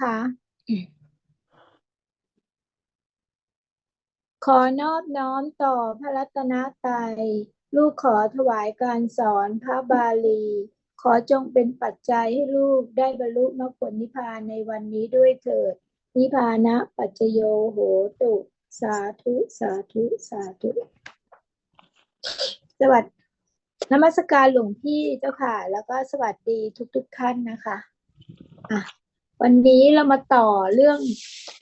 คะ ขอนอบน้อมต่อพระรัตนตรัย ลูกขอถวายการสอนพระบาลี ขอจงเป็นปัจจัยให้ลูกได้บรรลุมรรคผลนิพพานในวันนี้ด้วยเถิด นิพพานะปัจจโยโหตุ สาธุสาธุสาธุ สวัสดีนมัสการหลวงพี่เจ้าค่ะ แล้วก็สวัสดีทุกๆท่านนะคะ อะ วันนี้เรามาต่อเรื่อง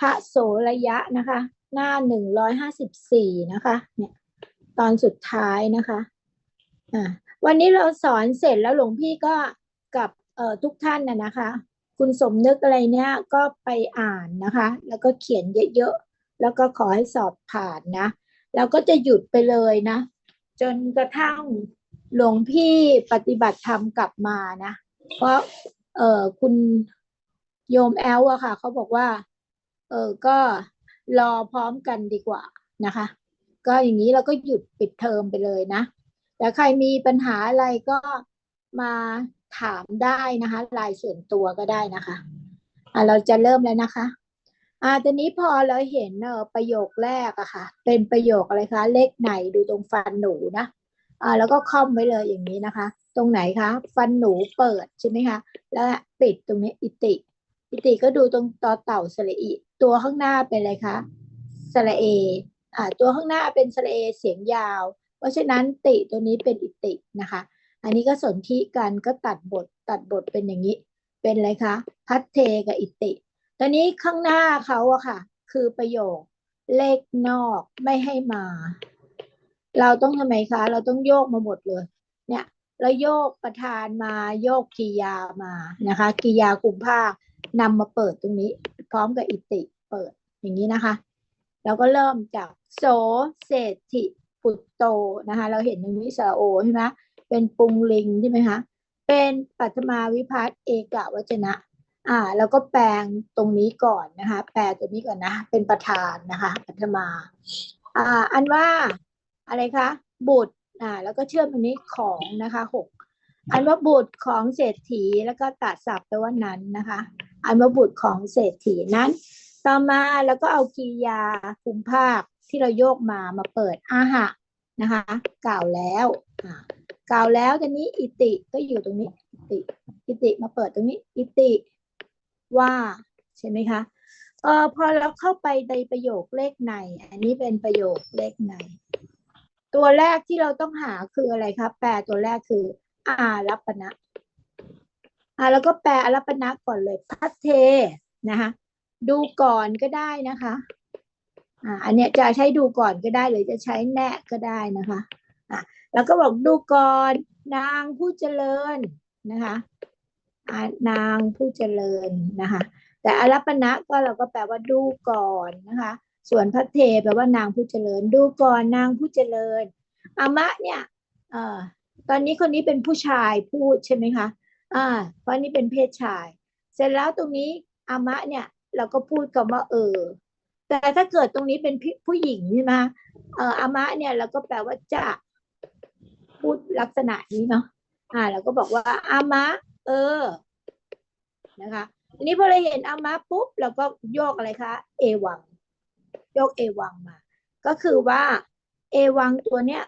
พระโสระยะนะคะ หน้าหนึ่งร้อยห้าสิบสี่นะคะเนี่ยตอนสุดท้ายนะคะอะวันนี้เราสอนเสร็จแล้วหลวงพี่ก็กับเอ่อทุกท่านนะนะคะ คุณสมนึกอะไรเนี่ยก็ไปอ่านนะคะ แล้วก็เขียนเยอะๆ แล้วก็ขอให้สอบผ่านนะ แล้วก็จะหยุดไปเลยนะ จนกระทั่งหลวงพี่ปฏิบัติธรรมกลับมานะ เพราะเอ่อคุณ โยมแอลอะค่ะเขาบอกว่า เออก็รอพร้อมกันดีกว่านะคะ ก็อย่างนี้เราก็หยุดปิดเทอมไปเลยนะแต่ใครมีปัญหาอะไรก็มาถามได้นะคะลายส่วนตัวก็ได้นะคะอะเราจะเริ่มแล้วนะคะอ่าตอนนี้พอเราเห็นเออประโยคแรกอะค่ะ เป็นประโยคอะไรคะ เลขไหนดูตรงฟันหนูนะอ่าแล้วก็ค่อมไว้เลยอย่างนี้นะคะ ตรงไหนคะ ฟันหนูเปิดใช่ไหมคะ แล้วปิดตรงนี้อิติ อิติก็ดูตรงต่อเต่าสระอิตัวข้างหน้าเป็นอะไรคะสระเออ่าตัวข้างหน้าเป็นสระเอเสียงยาว เพราะฉะนั้นติตัวนี้เป็นอิตินะคะ อันนี้ก็สนธิกันก็ตัดบทตัดบทเป็นอย่างนี้ เป็นอะไรคะพัทเทกับอิติ ตอนนี้ข้างหน้าเขาอะค่ะ คือประโยคเลขนอกไม่ให้มา เราต้องทำไมคะ เราต้องโยกมาหมดเลย เนี่ยเราโยกประธานมาโยกกิยามานะคะกิยากลุ่มภาค นำมาเปิดตรงนี้ พร้อมกับอิติเปิดอย่างนี้นะคะ แล้วก็เริ่มจากโสเศรษฐิปุตโตนะคะ เราเห็นตรงนี้สระโอใช่ไหมเป็นปุงลิงใช่ไหมคะเป็นปัทมาวิพัฒน์เอกวจนะ อ่า แล้วก็แปลงตรงนี้ก่อนนะคะ แปลตัวนี้ก่อนนะ เป็นประธานนะคะปัทมา อ่า อันว่าอะไรคะ บุตร อ่า แล้วก็เชื่อมตรงนี้ของนะคะหกอันว่าบุตรของเศรษฐีแล้วก็ตัดศัพท์แปลว่านั้นนะคะ อันว่าบุตรของเศรษฐีนั้น ต่อมาแล้วก็เอากริยาคุมภาคที่เราโยกมามาเปิดอาหะนะคะกล่าวแล้วกล่าวแล้วตอนนี้อิติก็อยู่ตรงนี้อิติอิติมาเปิดตรงนี้อิติว่าใช่ไหมคะเออพอเราเข้าไปในประโยคเลขใน อันนี้เป็นประโยคเลขใน ตัวแรกที่เราต้องหาคืออะไรคะแปลตัวแรกคืออารัปณะ อ่าแล้วก็แปลอารัปณะก่อนเลยพัทเทนะคะดูก่อนก็ได้นะคะอ่าอันเนี้ยจะใช้ดูก่อนก็ได้หรือจะใช้แนะก็ได้นะคะอ่าแล้วก็บอกดูก่อนนางผู้เจริญนะคะอ่านางผู้เจริญนะคะ แต่อารัปณะก็เราก็แปลว่าดูก่อนนะคะ ส่วนพัทเทแปลว่านางผู้เจริญ ดูก่อนนางผู้เจริญอามะเนี่ยเอ่อตอนนี้คนนี้เป็นผู้ชายพูดใช่ไหมคะ อ่า เพราะนี่เป็นเพศชาย เสร็จแล้วตรงนี้อามะเนี่ย เราก็พูดคำว่า เออ แต่ถ้าเกิดตรงนี้เป็นผู้หญิงใช่ไหมเอ่ออามะเนี่ยเราก็แปลว่าจะพูดลักษณะนี้เนาะอ่าเราก็บอกว่าอามะ เออ นะคะอันนี้พอเราเห็นอามะปุ๊บเราก็โยกอะไรคะเอวังโยกเอวังมา ก็คือว่า เอวังตัวเนี้ย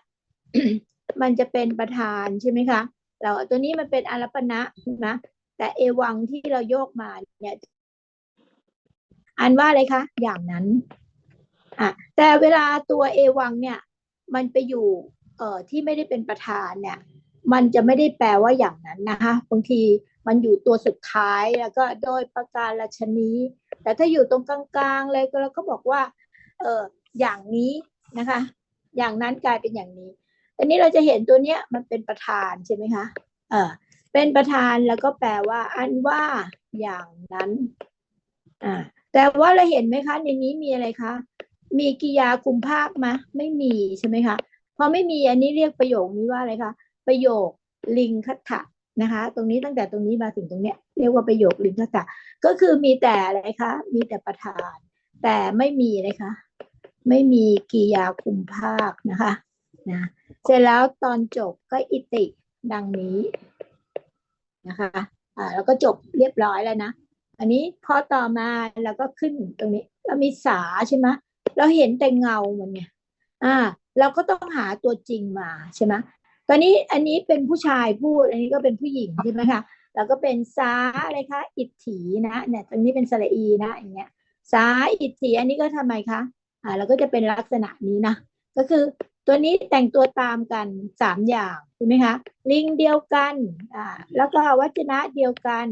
มันจะเป็นประธานใช่ไหมคะ เราตัวนี้มันเป็นอารัปณะใช่ไหมแต่เอวังที่เราโยกมาเนี่ยอันว่าอะไรคะ อย่างนั้นอะแต่เวลาตัวเอวังเนี่ย มันไปอยู่เอ่อที่ไม่ได้เป็นประธานเนี่ย มันจะไม่ได้แปลว่าอย่างนั้นนะคะบางทีมันอยู่ตัวสุดท้ายแล้วก็โดยประการละชนี้ แต่ถ้าอยู่ตรงกลางๆเลยก็เราก็บอกว่า เอออย่างนี้นะคะ อย่างนั้นกลายเป็นอย่างนี้ อันนี้เราจะเห็นตัวเนี้ยมันเป็นประธานใช่ไหมคะเออเป็นประธานแล้วก็แปลว่า อันว่าอย่างนั้นอ่าแต่ว่าเราเห็นไหมคะ ในนี้มีอะไรคะ มีกิยาคุมภาคไหมไม่มีใช่ไหมคะพอไม่มีอันนี้เรียกประโยคนี้ว่าอะไรคะประโยคลิงคัตถะนะคะ ตรงนี้ตั้งแต่ตรงนี้มาถึงตรงเนี้ยเรียกว่าประโยคลิงคัตถะก็คือมีแต่อะไรคะมีแต่ประธาน แต่ไม่มีอะคะ ไม่มีกิยาคุมภาคนะคะนะ เสร็จแล้วตอนจบก็อิติดังนี้นะคะอ่าแล้วก็จบเรียบร้อยแล้วนะ อันนี้พอต่อมาเราก็ขึ้นตรงนี้เรามีสาใช่ไหมเราเห็นแต่เงามันไงอ่า เราก็ต้องหาตัวจริงมาใช่ไหมตอนนี้อันนี้เป็นผู้ชายพูด อันนี้ก็เป็นผู้หญิงใช่ไหมคะแล้วก็เป็นสาอะไรคะอิทถีนะเนี่ยตรงนี้เป็นสระอีนะอย่างเงี้ยสาอิทถีอันนี้ก็ทำไมคะอ่าเราก็จะเป็นลักษณะนี้นะก็คือ ตัวนี้แต่งตัวตามกันสามอย่างใช่ไหมคะลิงเดียวกันอ่าแล้วก็วัจนะเดียวกัน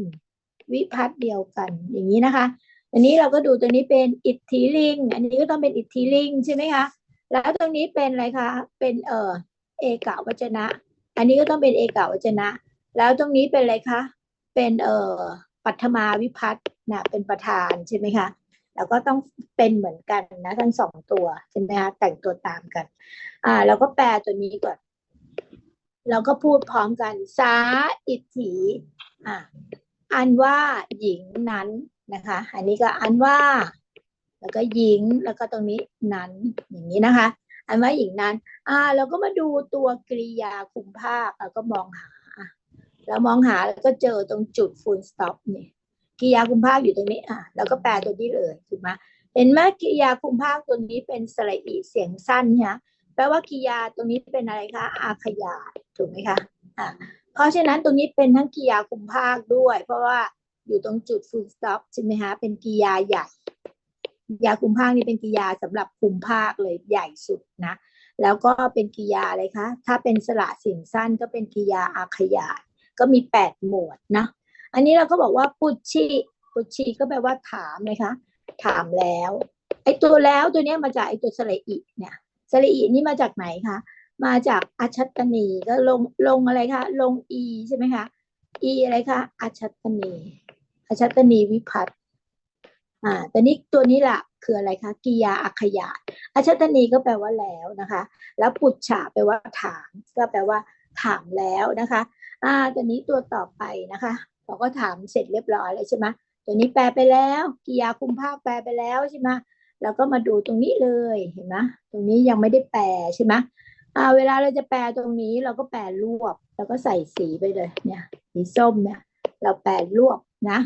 วิพัฒน์เดียวกันอย่างนี้นะคะอันนี้เราก็ดูตัวนี้เป็นอิทธิลิง อันนี้ก็ต้องเป็นอิทธิลิงใช่ไหมคะแล้วตรงนี้เป็นอะไรคะเป็นเอ่อเอกาวัจนะ อันนี้ก็ต้องเป็นเอกาวัจนะ แล้วตรงนี้เป็นอะไรคะเป็นเอ่อปัทมาวิพัฒน์นะเป็นประธานใช่ไหมคะแล้วก็ต้องเป็นเหมือนกันนะทั้งสองตัวใช่ไหมคะแต่งตัวตามกัน อ่าเราก็แปลตัวนี้ก่อน เราก็พูดพร้อมกัน สาอิทธิอ่าอันว่าหญิงนั้นนะคะ อันนี้ก็อันว่า แล้วก็หญิงแล้วก็ตรงนี้นั้นอย่างนี้นะคะ อันว่าหญิงนั้น อ่า เราก็มาดูตัวกริยาคุมภาคแล้วก็มองหาแล้วมองหาแล้วก็เจอตรงจุด full stop นี่กริยาคุมภาคอยู่ตรงนี้อะแล้วก็แปลตัวนี้เลยถูกไหมเห็นไหมกริยาคุมภาคตัวนี้เป็นสระอีเสียงสั้นเนี่ย แปลว่ากิยาตรงนี้เป็นอะไรคะอาขยาถูกไหมคะอ่าเพราะฉะนั้นตรงนี้เป็นทั้งกิยาคุมภาคด้วย เพราะว่าอยู่ตรงจุด full stop ใช่ไหมคะเป็นกิยาใหญ่กิยาคุมภาคนี่เป็นกิยาสำหรับคุมภาคเลยใหญ่สุดนะ แล้วก็เป็นกิยาอะไรคะ ถ้าเป็นสระสียงสั้นก็เป็นกิยาอาขยาก็มีแปดหมวดนะ อันนี้เราก็บอกว่าปุชิปุชิก็แปลว่าถามเลยคะ ถามแล้ว ไอตัวแล้วตัวนี้มาจากไอตัวสระอีเนี่ย สระอีนี่มาจากไหนคะ มาจากอัชัตตนีก็ลงลงอะไรคะลงอีใช่ไหมคะอีอะไรคะอัชัตตนีอัชัตตนีวิพัฒน์อ่าแต่นี้ตัวนี้แหละคืออะไรคะกิยาอัคยาอัชัตนีก็แปลว่าแล้วนะคะ แล้วปุจฉาแปลว่าถาม ก็แปลว่าถามแล้วนะคะอ่าตัวนี้ตัวต่อไปนะคะเราก็ถามเสร็จเรียบร้อยแล้วใช่ไหมตัวนี้แปลไปแล้วกิยาคุมภาคแปลไปแล้วใช่ไหม เราก็มาดูตรงนี้เลยเห็นไหมตรงนี้ยังไม่ได้แปลใช่ไหมอ่าเวลาเราจะแปลตรงนี้เราก็แปลรวบ แล้วก็ใส่สีไปเลยเนี่ยสีส้มเนี่ย เราแปลรวบนะ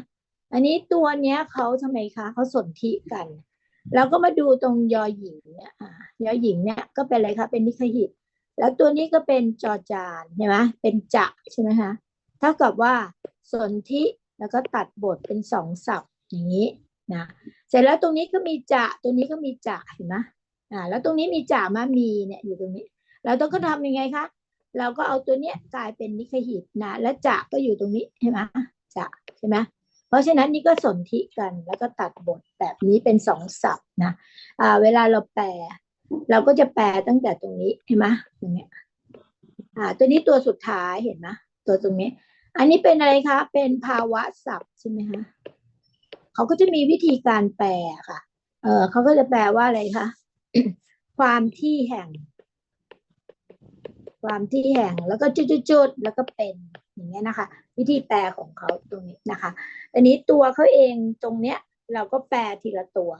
อันนี้ตัวเนี้ยเขาทำไมคะเขาสนธิกันเราก็มาดูตรงยอหญิงเนี่ยอ่ายอหญิงเนี่ยก็เป็นอะไรคะเป็นนิคหิต แล้วตัวนี้ก็เป็นจอจานใช่ไหมเป็นจะใช่ไหมคะเท่ากับว่าสนธิแล้วก็ตัดบทเป็นสองศัพท์อย่างนี้ นะเสร็จแล้วตรงนี้ก็มีจะตัวนี้ก็มีจะเห็นไหมอ่าแล้วตรงนี้มีจะมามีเนี่ยอยู่ตรงนี้ เราต้องก็ทำยังไงคะเราก็เอาตัวเนี้ยกลายเป็นนิคหิตนะและจะก็อยู่ตรงนี้ใช่ไหมจะใช่ไหมเพราะฉะนั้นนี่ก็สนธิกันแล้วก็ตัดบทแบบนี้เป็นสองศัพท์นะอ่าเวลาเราแปล เราก็จะแปลตั้งแต่ตรงนี้เห็นไหมตรงเนี้ยอ่าตัวนี้ตัวสุดท้ายเห็นไหมตัวตรงนี้ อันนี้เป็นอะไรคะ เป็นภาวะศัพท์ใช่ไหมคะ เขาก็จะมีวิธีการแปลค่ะ เออเขาก็จะแปลว่าอะไรคะความที่แห่ง ความที่แห่งแล้วก็จุดๆแล้วก็เป็นอย่างเงี้ยนะคะ วิธีแปลของเขาตรงนี้นะคะ อันนี้ตัวเขาเองตรงเนี้ย เราก็แปลทีละตัว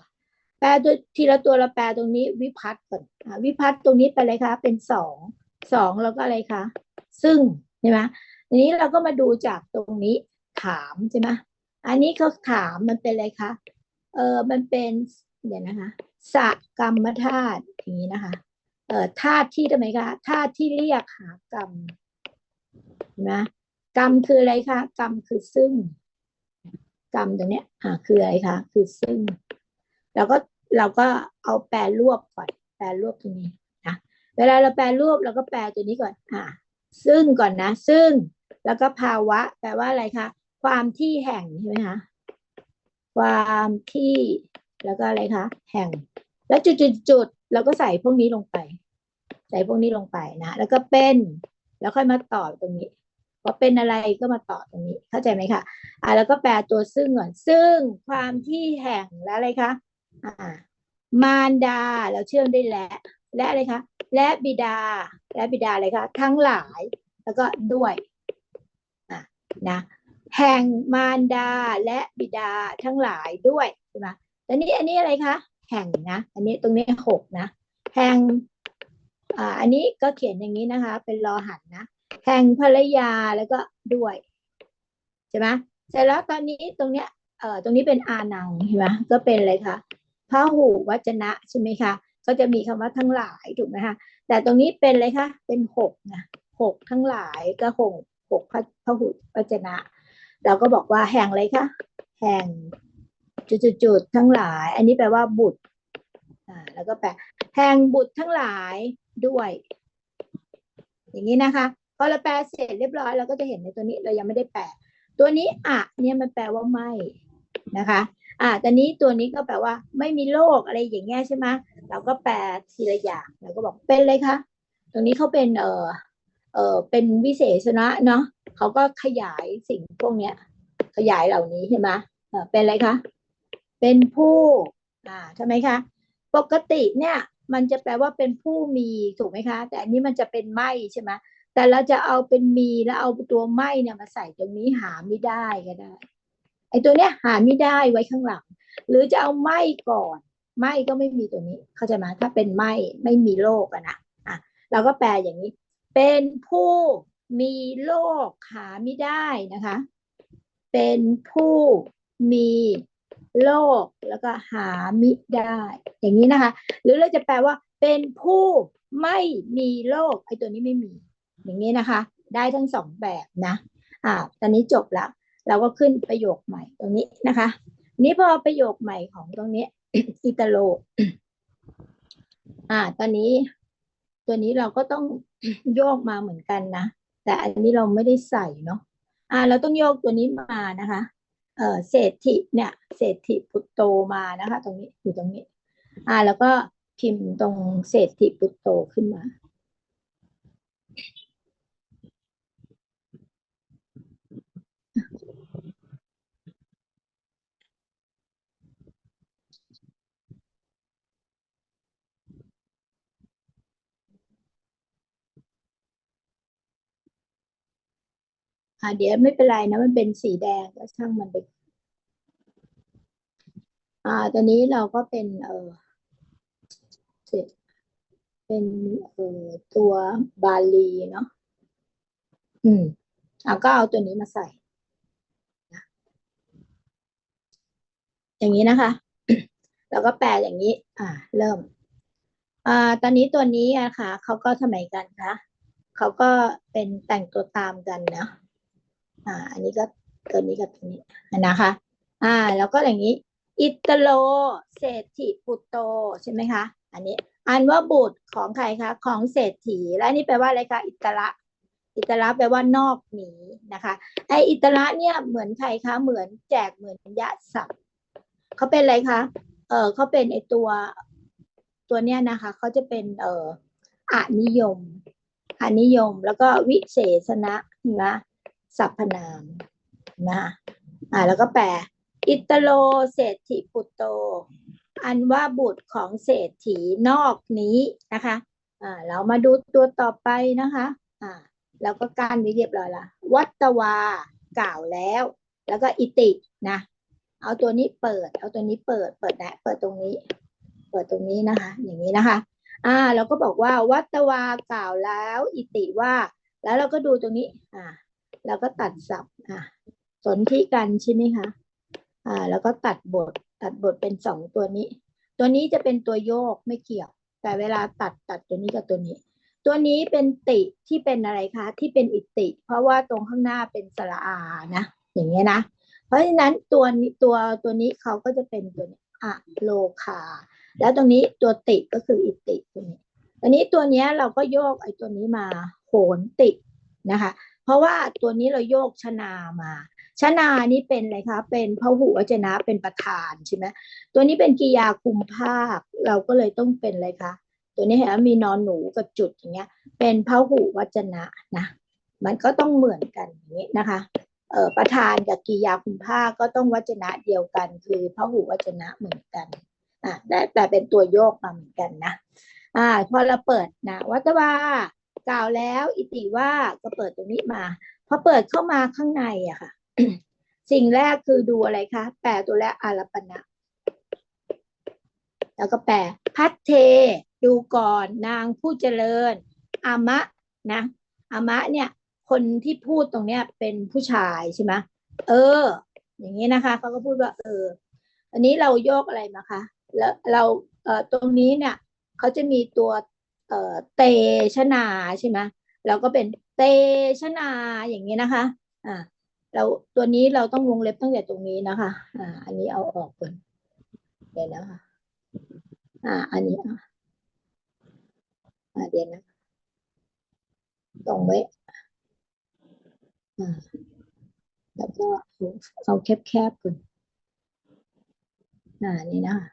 แปลตัวทีละตัวเราแปลตรงนี้ วิพัฒน์ก่อนวิพัฒน์ตรงนี้เป็นอะไรคะ เป็นสองสองแล้วก็อะไรคะซึ่งใช่ไหมทีนี้เราก็มาดูจากตรงนี้ถามใช่ไหม อันนี้เขาถามมันเป็นอะไรคะ เออมันเป็นเดี๋ยวนะคะสกรรมธาตุอย่างนี้นะคะ เอ่อธาตุที่ทำไมคะธาตุที่เรียกหากรรมนไหมกรรมคืออะไรคะกรรมคือซึ่ง กรรมตรงเนี้ยอ่าคืออะไรคะคือซึ่งเราก็เราก็เอาแปลรวบก่อน แปลรวบตรงนี้นะเวลาเราแปลรวบเราก็แปลตัวนี้ก่อน อ่า ซึ่งก่อนนะ ซึ่ง แล้วก็ภาวะ แปลว่าอะไรคะ ความที่แห่งใช่ไหมคะความที่แล้วก็อะไรคะแห่ง แล้วจุดๆๆเราก็ใส่พวกนี้ลงไป ใส่พวกนี้ลงไปนะแล้วก็เป็นแล้วค่อยมาต่อตรงนี้พอเป็นอะไรก็มาต่อตรงนี้ เข้าใจไหมคะอ่าแล้วก็แปลตัวซึ่งก่อนซึ่งความที่แห่งและอะไรคะอ่ามารดาเราเชื่อมได้และและอะไรคะและบิดา และบิดาอะไรคะทั้งหลาย แล้วก็ด้วยอะนะ แห่งมารดาและบิดาทั้งหลายด้วยใช่ไหมแต่นี้อันนี้อะไรคะ แห่งนะ อันนี้ตรงนี้หกนะ แห่งอ่าอันนี้ก็เขียนอย่างนี้นะคะ เป็นรอหันนะ แห่งภรรยาแล้วก็ด้วยใช่ไหมเสร็จแล้วตอนนี้ตรงเนี้ยเอ่อตรงนี้เป็นอานังใช่ไหมก็เป็นอะไรคะพระหูวัจนะใช่ไหมคะ ก็จะมีคำว่าทั้งหลายถูกไหมคะแต่ตรงนี้เป็นอะไรคะ เป็นหกนะหกทั้งหลายก็หกหกพพหุวจนะ เราก็บอกว่าแห่งอะไรคะแห่งจุดๆทั้งหลาย อันนี้แปลว่าบุตรอ่าแล้วก็แปลแห่งบุตรทั้งหลายด้วย อย่างนี้นะคะพอเราแปลเสร็จเรียบร้อยเราก็จะเห็นในตัวนี้เรายังไม่ได้แปลตัวนี้อะเนี่ยมันแปลว่าไม่นะคะอ่าตอนนี้ตัวนี้ก็แปลว่า ไม่มีโรคอะไรอย่างเงี้ยใช่ไหมเราก็แปลทีละอย่างเราก็บอกเป็นเลยคะตรงนี้เขาเป็นเออเออเป็นวิเศษณะเนาะ เขาก็ขยายสิ่งพวกเนี้ย ขยายเหล่านี้ใช่ไหมเป็นอะไรคะ เป็นผู้อ่าใช่ไหมคะ ปกติเนี่ยมันจะแปลว่าเป็นผู้มีถูกไหมคะ แต่อันนี้มันจะเป็นไม่ใช่ไหมแต่เราจะเอาเป็นมีแล้วเอาตัวไม่เนี่ยมาใส่ตรงนี้หาไม่ได้ก็ได้ไอ้ตัวเนี้ยหาไม่ได้ไว้ข้างหลัง หรือจะเอาไม่ก่อน ไม่ก็ไม่มีตัวนี้ เข้าใจไหมถ้าเป็นไม่ไม่มีโลกอะนะอะเราก็แปลอย่างนี้ เป็นผู้ มีโลกหาไม่ได้นะคะ เป็นผู้มีโลกแล้วก็หามิได้ อย่างนี้นะคะ หรือเราจะแปลว่าเป็นผู้ไม่มีโลกไอ้ตัวนี้ไม่มี อย่างนี้นะคะ ได้ทั้งสองแบบนะอ่าตอนนี้จบแล้ว เราก็ขึ้นประโยคใหม่ตรงนี้นะคะ นี้พอประโยคใหม่ของตรงนี้อิตาโลอ่า ตอนนี้ ตัวนี้เราก็ต้องโยกมาเหมือนกันนะ แต่อันนี้เราไม่ได้ใส่เนาะอ่าเราต้องโยกตัวนี้มานะคะ เอ่อเศรษฐิเนี่ยเศรษฐิปุตโตมานะคะ ตรงนี้อยู่ตรงนี้ อ่าแล้วก็พิมพ์ตรงเศรษฐิปุตโตขึ้นมา อ่าเดี๋ยวไม่เป็นไรนะ มันเป็นสีแดงก็ช่างมันไปอ่าตอนนี้เราก็เป็นเออเป็นเออตัวบาลีเนาะอืมอ่าก็เอาตัวนี้มาใส่นะอย่างนี้นะคะ แล้วก็แปลอย่างนี้ อ่า เริ่ม อ่า ตอนนี้ตัวนี้อะค่ะเขาก็ทำไมกันคะเขาก็เป็นแต่งตัวตามกันเนาะ อ่า อันนี้ก็ตัวนี้กับตัวนี้นะคะ อ่า แล้วก็อย่างนี้ อิตโลเศรษฐิปุตโตใช่ไหมคะ อันนี้ อันว่าบุตรของใครคะ ของเศรษฐี และนนี้แปลว่าอะไรคะ อิตระ อิตระแปลว่านอกหนีนะคะ ไออิตระเนี่ยเหมือนใครคะ เหมือนแจกเหมือนยะศัพท์เขาเป็นอะไรคะ เออเขาเป็นไอตัวตัวเนี้ยนะคะ เขาจะเป็น เอออนิยมอนิยม แล้วก็วิเศษณะนะ สรรพนามนะคะอ่าแล้วก็แปลอิตโลเศรษฐิปุตโต อันว่าบุตรของเศรษฐีนอกนี้นะคะอ่าเรามาดูตัวต่อไปนะคะอ่าแล้วก็การไว้เรียบร้อยละวัตวากล่าวแล้ว แล้วก็อิตินะเอาตัวนี้เปิด เอาตัวนี้เปิดเปิดนะเปิดตรงนี้ เปิดตรงนี้นะคะ อย่างนี้นะคะ อ่าเราก็บอกว่าวัตวากล่าวแล้ว อิติว่า แล้วเราก็ดูตรงนี้ อ่า แล้วก็ตัดศัพท์อ่าสนที่กันใช่ไหมคะอ่า แล้วก็ตัดบท ตัดบทเป็นสองตัวนี้ ตัวนี้จะเป็นตัวโยกไม่เกี่ยว แต่เวลาตัดตัดตัวนี้กับตัวนี้ ตัวนี้เป็นติที่เป็นอะไรคะ ที่เป็นอิติ เพราะว่าตรงข้างหน้าเป็นสระอานะ อย่างเงี้ยนะ เพราะฉะนั้นตัวนี้ตัวตัวนี้เขาก็จะเป็นตัวอะโลคา แล้วตรงนี้ตัวติก็คืออิติตัวนี้อันนี้ตัวเนี้ยเราก็โยกไอ้ตัวนี้มาโหนตินะคะ เพราะว่าตัวนี้เราโยกชนามาชนานี่เป็นอะไรคะ เป็นพหุวจนะเป็นประธานใช่ไหมตัวนี้เป็นกิยาคุมภาค เราก็เลยต้องเป็นอะไรคะ ตัวนี้เห็นไหมมีนอนหนูกับจุดอย่างเงี้ย เป็นพหุวจนะนะ มันก็ต้องเหมือนกันอย่างนี้นะคะเอ่อประธานกับกิยาคุมภาคก็ต้องวจนะเดียวกัน คือพหุวจนะเหมือนกันอ่าแต่แต่เป็นตัวโยกมาเหมือนกันนะอ่าพอเราเปิดนะวัตวา กล่าวแล้วอิติว่าก็เปิดตรงนี้มาพอเปิดเข้ามาข้างในอะค่ะ สิ่งแรกคือดูอะไรคะแปลตัวแรกอารัปณะแล้วก็แปลพัทเท ดูก่อนนางผู้เจริญ อามะนะอามะเนี่ย คนที่พูดตรงเนี้ยเป็นผู้ชายใช่ไหมเออ อย่างนี้นะคะเขาก็พูดว่า เออ อันนี้เราโยกอะไรมาคะแล้วเราเอ่อตรงนี้เนี่ยเขาจะมีตัว เตชนาใช่ไหมเราก็เป็นเตชนาอย่างนี้นะคะอ่าเราตัวนี้เราต้องวงเล็บตั้งแต่ตรงนี้นะคะอ่าอันนี้เอาออกก่อนเดี๋ยวนะคะอ่า อันนี้อ่าเดี๋ยวนะตรงไว้อ่าแล้วก็เอาเอาแคบๆก่อนอ่านี่นะคะ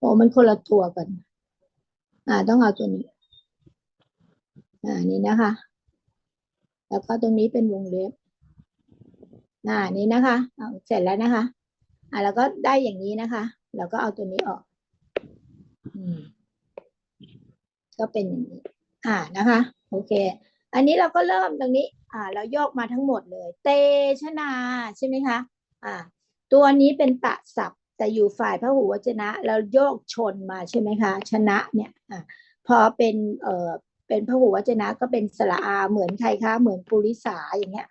โอ้มันคนละตัวกัน อ่า ต้องเอาตัวนี้ อ่า นี่นะคะ แล้วก็ตรงนี้เป็นวงเล็บ อ่า นี่นะคะเอาเสร็จแล้วนะคะ อ่าแล้วก็ได้อย่างนี้นะคะ แล้วก็เอาตัวนี้ออก อืม ก็เป็นอย่างนี้ อ่า นะคะ โอเค อันนี้เราก็เริ่มตรงนี้ อ่า เราโยกมาทั้งหมดเลย เตชนา ใช่ไหมคะ อ่า ตัวนี้เป็นตะศัพท์ แต่อยู่ฝ่ายพระหูวจนะเราโยกชนมาใช่ไหมคะ ชนะเนี่ยอพอเป็นเอ่อเป็นพระหูวจนะก็เป็นสระอาเหมือนใครคะเหมือนปุริสาอย่างเงี้ย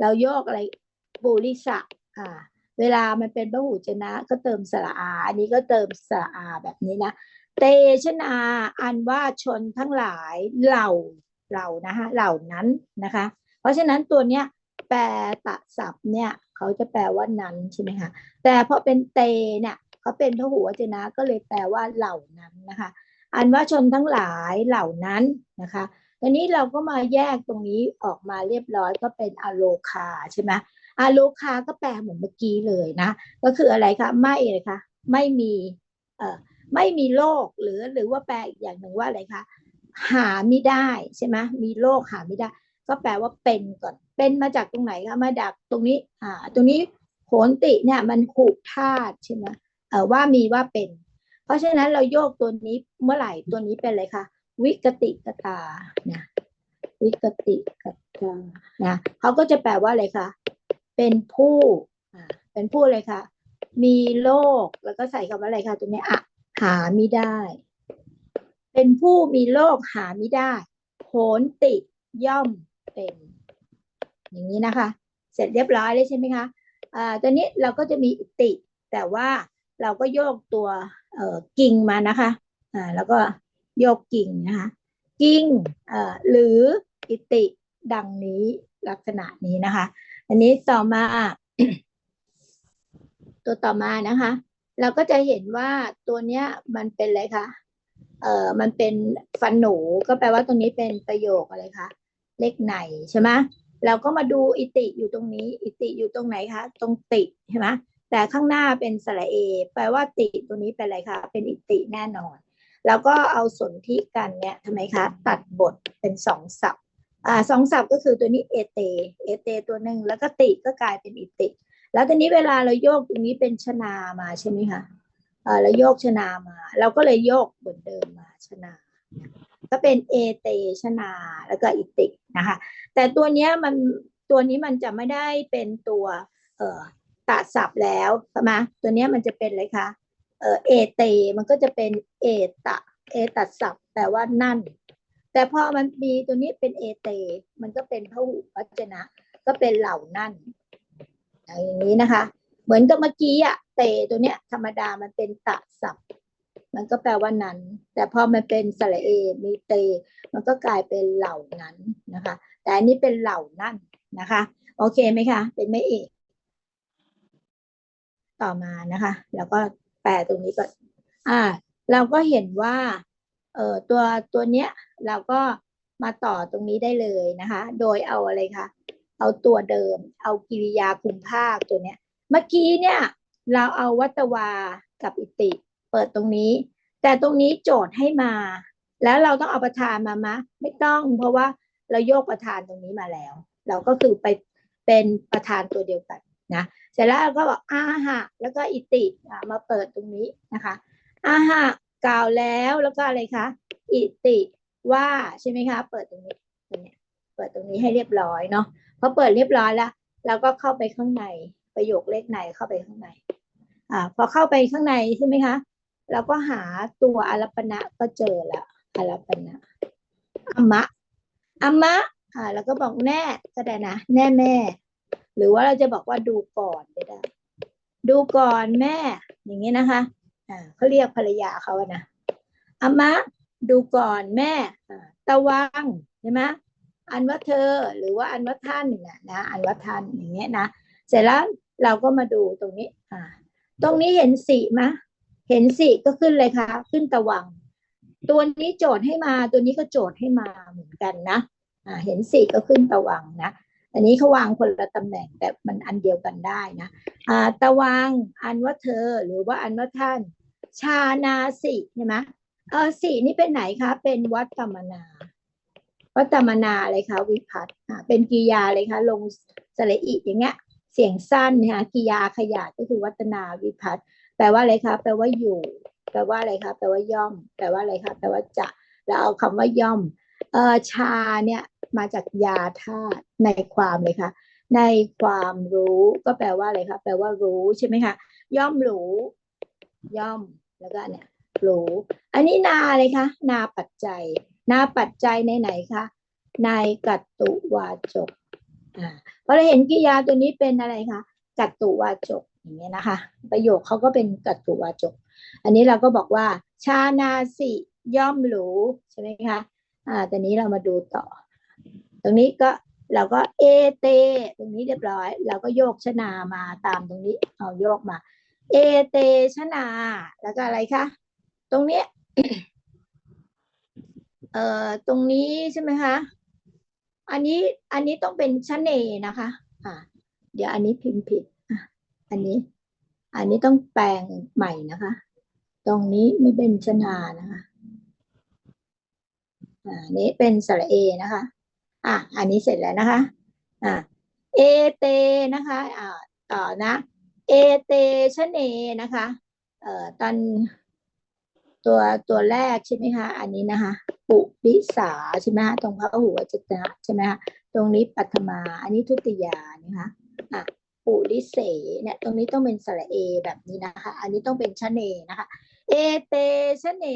เราโยกอะไรปุริสะอ่าเวลามันเป็นพระหูวจนะก็เติมสระอา อันนี้ก็เติมสระอาแบบนี้นะ เตชนา อันว่าชนทั้งหลายเหล่าเหล่านะคะเหล่านั้นนะคะ เพราะฉะนั้นตัวเนี้ยแปลตะศัพท์เนี่ย เขาจะแปลว่านั้นใช่ไหมคะแต่พอเป็นเตเนี่ยเขาเป็นพหูวจนะก็เลยแปลว่าเหล่านั้นนะคะ อันว่าชนทั้งหลายเหล่านั้นนะคะทีนี้เราก็มาแยกตรงนี้ออกมาเรียบร้อยก็เป็นอโลคาใช่ไหมอโลคาก็แปลเหมือนเมื่อกี้เลยนะ ก็คืออะไรคะไม่เลยคะไม่มีเอ่อไม่มีโลกหรือหรือว่าแปลอีกอย่างหนึ่งว่าอะไรคะหาไม่ได้ใช่ไหมมีโลกหาไม่ได้ ก็แปลว่าเป็นก่อน เป็นมาจากตรงไหนคะมาจากตรงนี้ อ่า ตรงนี้โหนติเนี่ยมันผูกธาตุใช่ไหมเออว่ามีว่าเป็น เพราะฉะนั้นเราโยกตัวนี้เมื่อไหร่ตัวนี้เป็นอะไรคะวิกติกตานะวิกติกตานะเขาก็จะแปลว่าอะไรคะเป็นผู้อ่าเป็นผู้อะไรคะมีโลกแล้วก็ใส่คำว่าอะไรคะตัวนี้อะหาไม่ได้ เป็นผู้มีโลกหาไม่ได้โหนติย่อม เป็น อย่างนี้นะคะ เสร็จเรียบร้อยเลยใช่ไหมคะอ่าตอนนี้เราก็จะมีอิติ แต่ว่าเราก็โยกตัวเอ่อกิ่งมานะคะอ่าแล้วก็โยกกิ่งนะคะกิ่งเอ่อหรืออิติดังนี้ลักษณะนี้นะคะ อันนี้ต่อมาตัวต่อมานะคะ เราก็จะเห็นว่าตัวเนี้ยมันเป็นอะไรคะเอ่อมันเป็นฟันหนูก็แปลว่าตรงนี้เป็นประโยคอะไรคะ เลขไหนใช่ไหมเราก็มาดูอิติอยู่ตรงนี้ อิติอยู่ตรงไหนคะ ตรงติใช่ไหมแต่ข้างหน้าเป็นสระเอ แปลว่าติตัวนี้เป็นอะไรคะ เป็นอิติแน่นอน แล้วก็เอาสนธิกันเนี่ยทำไมคะ ตัดบทเป็นสองศัพท์อ่าสองศัพท์ก็คือตัวนี้เอเต เอเตตัวหนึ่งแล้วก็ติก็กลายเป็นอิติ แล้วทีนี้เวลาเราโยกตรงนี้เป็นชนามาใช่ไหมคะเออเราโยกชนามา เราก็เลยโยกเหมือนเดิมมาชนา ก็เป็นเอเตชนา แล้วก็อิติกนะคะ แต่ตัวเนี้ยมันตัวนี้มันจะไม่ได้เป็นตัวเอ่อตะศัพท์แล้วใช่ไหมตัวเนี้ยมันจะเป็นอะไรคะเอเอเตมันก็จะเป็นเอตะเอตัดศัพท์แปลว่านั่น แต่พอมันมีตัวนี้เป็นเอเต มันก็เป็นพหุวจนะ ก็เป็นเหล่านั่นอย่างนี้นะคะ เหมือนกับเมื่อกี้อะเตตัวเนี้ยธรรมดามันเป็นตะศัพท์ มันก็แปลว่านั้น แต่พอมันเป็นสระเอ มีเต มันก็กลายเป็นเหล่านั้นนะคะ แต่อันนี้เป็นเหล่านั่นนะคะ โอเคไหมคะ เป็นไม่เอก ต่อมานะคะ แล้วก็แปลตรงนี้ก็อ่า เราก็เห็นว่า เอ่อ ตัวตัวเนี้ย เราก็มาต่อตรงนี้ได้เลยนะคะ โดยเอาอะไรคะ เอาตัวเดิม เอากิริยาคุมภาคตัวเนี้ย เมื่อกี้เนี่ย เราเอาวัตวากับอิติ เปิดตรงนี้ แต่ตรงนี้โจทย์ให้มา แล้วเราต้องเอาประธานมามะ ไม่ต้องเพราะว่าเราโยกประธานตรงนี้มาแล้ว เราก็คือไปเป็นประธานตัวเดียวกันนะเสร็จแล้วเราก็บอกอาหะแล้วก็อิติมาเปิดตรงนี้นะคะอาหะกล่าวแล้วแล้วก็อะไรคะอิติว่าใช่ไหมคะ เปิดตรงนี้ตรงเนี้เปิดตรงนี้ให้เรียบร้อยเนาะพอเปิดเรียบร้อยแล้วเราก็เข้าไปข้างในประโยคเลขในเข้าไปข้างในอ่าพอเข้าไปข้างในใช่ไหมคะ เราก็หาตัวอารัปณะก็เจอแล้วอารัปปนะอมะอมะอ่าแล้วก็บอกแน่ก็ได้นะแน่แม่ หรือว่าเราจะบอกว่าดูก่อนก็ได้ ดูก่อนแม่ อย่างนี้นะคะอ่าเขาเรียกภรรยาเขาอะนะอมะดูก่อนแม่ตะวังใช่ไหมอันว่าเธอหรือว่าอันว่าท่านน่ะนะอันว่าท่านอย่างเงี้ยนะเสร็จแล้วเราก็มาดูตรงนี้อ่าตรงนี้เห็นสีมะ เห็นสีก็ขึ้นเลยค่ะ ขึ้นตะวัง ตัวนี้โจทย์ให้มา ตัวนี้ก็โจทย์ให้มาเหมือนกันนะอ่าเห็นสีก็ขึ้นตะวังนะ อันนี้เขาวางคนละตำแหน่งแต่มันอันเดียวกันได้นะอ่าตะวังอันว่าเธอ หรือว่าอันว่าท่าน ชานาสิใช่ไหมเออสีนี่เป็นไหนคะ เป็นวัตตมนา วัตตมนาอะไรคะวิพัฒน์อ่าเป็นกิยาเลยคะลงสระอิอย่างเงี้ยเสียงสั้นนะคะกิยาขยาดก็คือวัตนาวิพัฒน์ แปลว่าอะไรคะแปลว่าอยู่ แปลว่าอะไรคะแปลว่าย่อม แปลว่าอะไรคะแปลว่าจะแล้วเอาคำว่าย่อมเออชาเนี่ยมาจากยาธาตุในความเลยค่ะ ในความรู้ก็แปลว่าอะไรคะแปลว่ารู้ใช่ไหมคะย่อมรู้ ย่อมแล้วก็เนี่ยรู้อันนี้นาเลยคะนาปัจจัย นาปัจจัยในไหนคะในกัตตุวาจกอ่าพอเราเห็นกิริยาตัวนี้เป็นอะไรคะกัตตุวาจก อย่างเงี้ยนะคะ ประโยคเขาก็เป็นกัตตุวาจก อันนี้เราก็บอกว่า ชานาสิย่อมรู้ใช่ไหมคะอ่าตอนนี้เรามาดูต่อ ตรงนี้ก็เราก็เอเต ตรงนี้เรียบร้อย เราก็โยกชนามาตามตรงนี้เอาโยกมา เอเตชนา แล้วก็อะไรคะตรงนี้เอ่อตรงนี้ใช่ไหมคะ อันนี้อันนี้ต้องเป็นชะเนนะคะ อ่า เดี๋ยวอันนี้พิมพ์ผิด อันนี้ อันนี้ต้องแปลงใหม่นะคะ ตรงนี้ไม่เป็นชนานะคะอ่านี้เป็นสระเอนะคะ อะ อันนี้เสร็จแล้วนะคะ อ่าเอเตนะคะ อ่าต่อนะ เอเตชะเนนะคะ เอ่อตอนตัวตัวแรกใช่ไหมคะอันนี้นะคะ ปุริสาใช่ไหมคะตรงพระหูวจตนะใช่ไหมคะตรงนี้ปัทมา อันนี้ทุติยานะคะอะ ปุริเสเนี่ยตรงนี้ต้องเป็นสระเอแบบนี้นะคะ อันนี้ต้องเป็นชะเนนะคะ เอเตชะเน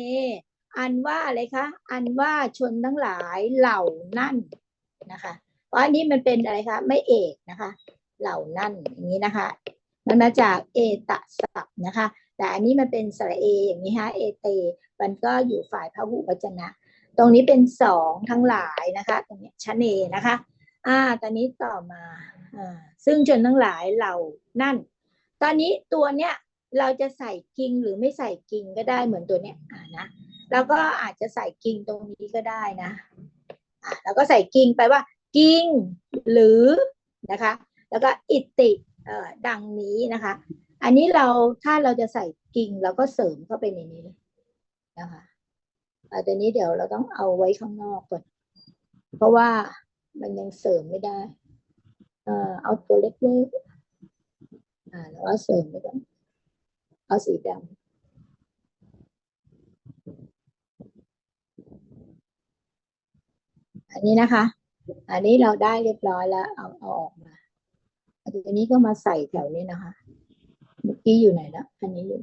อันว่าอะไรคะ อันว่าชนทั้งหลายเหล่านั่นนะคะ เพราะอันนี้มันเป็นอะไรคะไม่เอกนะคะ เหล่านั่นอย่างนี้นะคะ มันมาจากเอตศัพท์นะคะ แต่อันนี้มันเป็นสระเออย่างนี้ฮะเอเต มันก็อยู่ฝ่ายพหุวจนะ ตรงนี้เป็นสองทั้งหลายนะคะ ตรงนี้ชะเนนะคะ อ่า ตอนนี้ต่อมาอ่าซึ่งชนทั้งหลายเหล่านั่น ตอนนี้ตัวเนี้ยเราจะใส่กิ่งหรือไม่ใส่กิ่งก็ได้เหมือนตัวเนี้ยอ่านะแล้วก็อาจจะใส่กิ่งตรงนี้ก็ได้นะอ่าแล้วก็ใส่กิ่งไปว่ากิ่งหรือนะคะ แล้วก็อิติเอ่อดังนี้นะคะ อันนี้เราถ้าเราจะใส่กิ่งเราก็เสริมเข้าไปในนี้นะคะอ่าแต่นี้เดี๋ยวเราต้องเอาไว้ข้างนอกก่อนเพราะว่า มันยังเสริมไม่ได้เอ่อเอาตัวเล็กๆอ่าแล้วก็เสริมไปก่อนเอาสีดำอันนี้นะคะ อันนี้เราได้เรียบร้อยแล้ว เอาเอาออกมา อันนี้ก็มาใส่แถวนี้นะคะ เมื่อกี้อยู่ไหนแล้ว อันนี้อยู่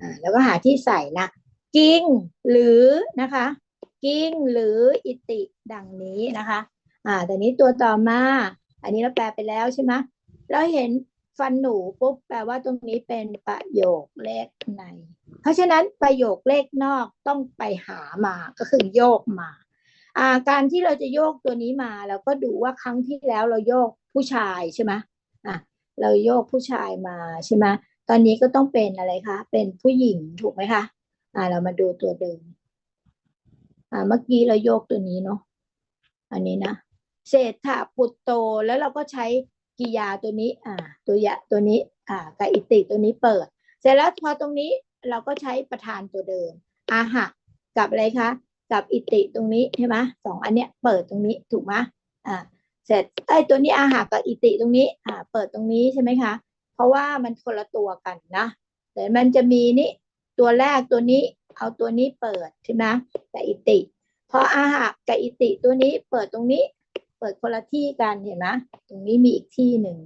อ่า แล้วก็หาที่ใส่นะกิ้งหรือนะคะ กิ้งหรืออิติดังนี้นะคะอ่าแต่นี้ตัวต่อมา อันนี้เราแปลไปแล้วใช่ไหมเราเห็นฟันหนูปุ๊บแปลว่าตรงนี้เป็นประโยคเลขใน เพราะฉะนั้นประโยคเลขนอกต้องไปหามาก็คือโยกมาอ่าการที่เราจะโยกตัวนี้มาเราก็ดูว่าครั้งที่แล้วเราโยกผู้ชายใช่ไหมอะเราโยกผู้ชายมาใช่ไหมตอนนี้ก็ต้องเป็นอะไรคะ เป็นผู้หญิงถูกไหมคะอ่าเรามาดูตัวเดิม อ่าเมื่อกี้เราโยกตัวนี้เนาะอันนี้นะเศรษฐปุตโตแล้วเราก็ใช้กิยาตัวนี้ อ่า ตัวยะตัวนี้ อ่ากับอิติตัวนี้เปิด เสร็จแล้วพอตรงนี้เราก็ใช้ประธานตัวเดิมอาหะกับอะไรคะ กับอิติตรงนี้ใช่ไหมสองอันเนี้ยเปิดตรงนี้ถูกไหมอ่าเสร็จไอ้ตัวนี้อาหารกับอิติตรงนี้ อ่า เปิดตรงนี้ใช่ไหมคะ เพราะว่ามันคนละตัวกันนะแต่มันจะมีนี่ตัวแรกตัวนี้ เอาตัวนี้เปิดใช่ไหมกับอิติ พออาหารกับอิติตัวนี้เปิดตรงนี้ เปิดคนละที่กันเห็นไหมตรงนี้มีอีกที่หนึ่ง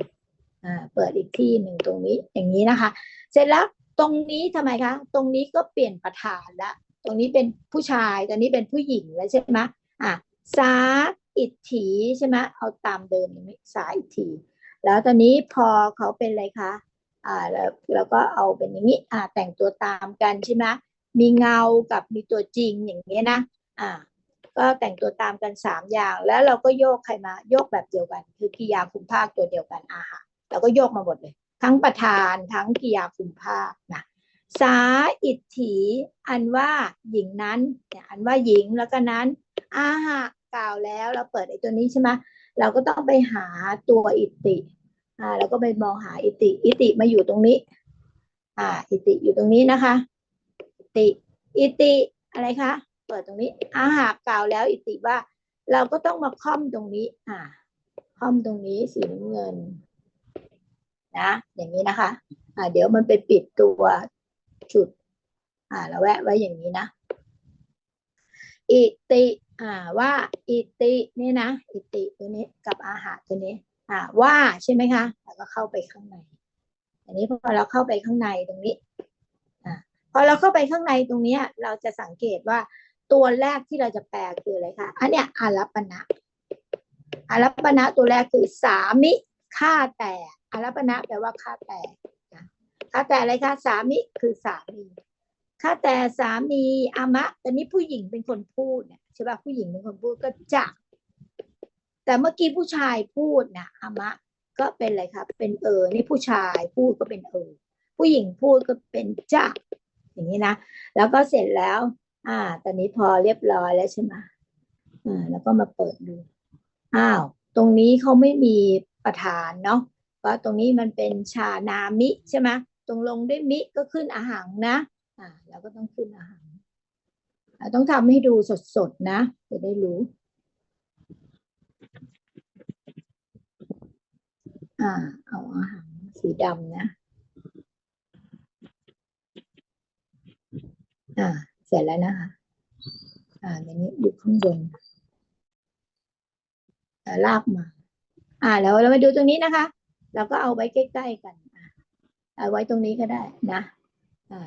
อ่าเปิดอีกที่หนึ่งตรงนี้อย่างนี้นะคะ เสร็จแล้วตรงนี้ทำไมคะ ตรงนี้ก็เปลี่ยนประธานละตรงนี้เป็นผู้ชายตอนนี้เป็นผู้หญิงแล้วใช่ไหมอะสาอิทถีใช่ไหมเอาตามเดิมอย่างนี้สาอิทถีแล้วตอนนี้พอเขาเป็นอะไรคะอ่าแล้วแล้วก็เอาเป็นอย่างนี้อ่าแต่งตัวตามกันใช่ไหม มีเงากับมีตัวจริงอย่างนี้นะ อ่า ก็แต่งตัวตามกันสามอย่าง แล้วเราก็โยกใครมา โยกแบบเดียวกัน คือกิยาคุมภาคตัวเดียวกันอาหารเราก็โยกมาหมดเลย ทั้งประธานทั้งกิยาคุมภาคนะสาอิทถีอันว่าหญิงนั้นเนี่ยอันว่าหญิงแล้วก็นั้น อาหากล่าวแล้วเราเปิดไอ้ตัวนี้ใช่ไหมเราก็ต้องไปหาตัวอิติอ่าแล้วก็ไปมองหาอิติ อิติมาอยู่ตรงนี้ อ่า อิติอยู่ตรงนี้นะคะ ติ อิติอะไรคะ เปิดตรงนี้อาหากกล่าวแล้วอิติว่า เราก็ต้องมาค่อมตรงนี้ อ่าค่อมตรงนี้สีน้ำเงิน นะ อย่างนี้นะคะ อ่า เดี๋ยวมันไปปิดตัวจุด อ่าแล้วแวะไว้อย่างนี้นะ อิติ อ่าว่าอิตินี่นะ อิติตัวนี้กับอาหารตัวนี้ อ่าว่าใช่ไหมคะ แล้วก็เข้าไปข้างใน อันนี้พอเราเข้าไปข้างในตรงนี้ พอเราเข้าไปข้างในตรงเนี้ยเราจะสังเกตว่าตัวแรกที่เราจะแปลคืออะไรคะอันเนี้ยอารัปปณะอารัปปณะตัวแรกคือสามิฆ่าแต่อารัปปณะแปลว่าฆ่าแต่ฆ่าแต่อะไรคะสามิคือสามีฆ่าแต่สามีอามะตอนนี้ผู้หญิงเป็นคนพูดเนี่ยใช่ป่ะผู้หญิงเป็นคนพูดก็จะแต่เมื่อกี้ผู้ชายพูดนะอามะก็เป็นอะไรครับเป็นเออ นี่ผู้ชายพูดก็เป็นเออ ผู้หญิงพูดก็เป็นจ้า อย่างนี้นะแล้วก็เสร็จแล้ว อ่า ตอนนี้พอเรียบร้อยแล้วใช่ไหมอ่าแล้วก็มาเปิดดูอ้าวตรงนี้เขาไม่มีประธานเนาะเพราะตรงนี้มันเป็นชานามิใช่ไหมตรงลงด้วยมิก็ขึ้นอาหารนะอ่าแล้วก็ต้องขึ้นอาหารต้องทำให้ดูสดๆนะ จะได้รู้อ่าเอาอาหารสีดำนะ อ่า เสร็จแล้วนะคะ อ่าในนี้อยู่ข้างบนลากมา อ่า แล้วเรามาดูตรงนี้นะคะ เราก็เอาไว้ใกล้ๆกันเอาไว้ตรงนี้ก็ได้นะ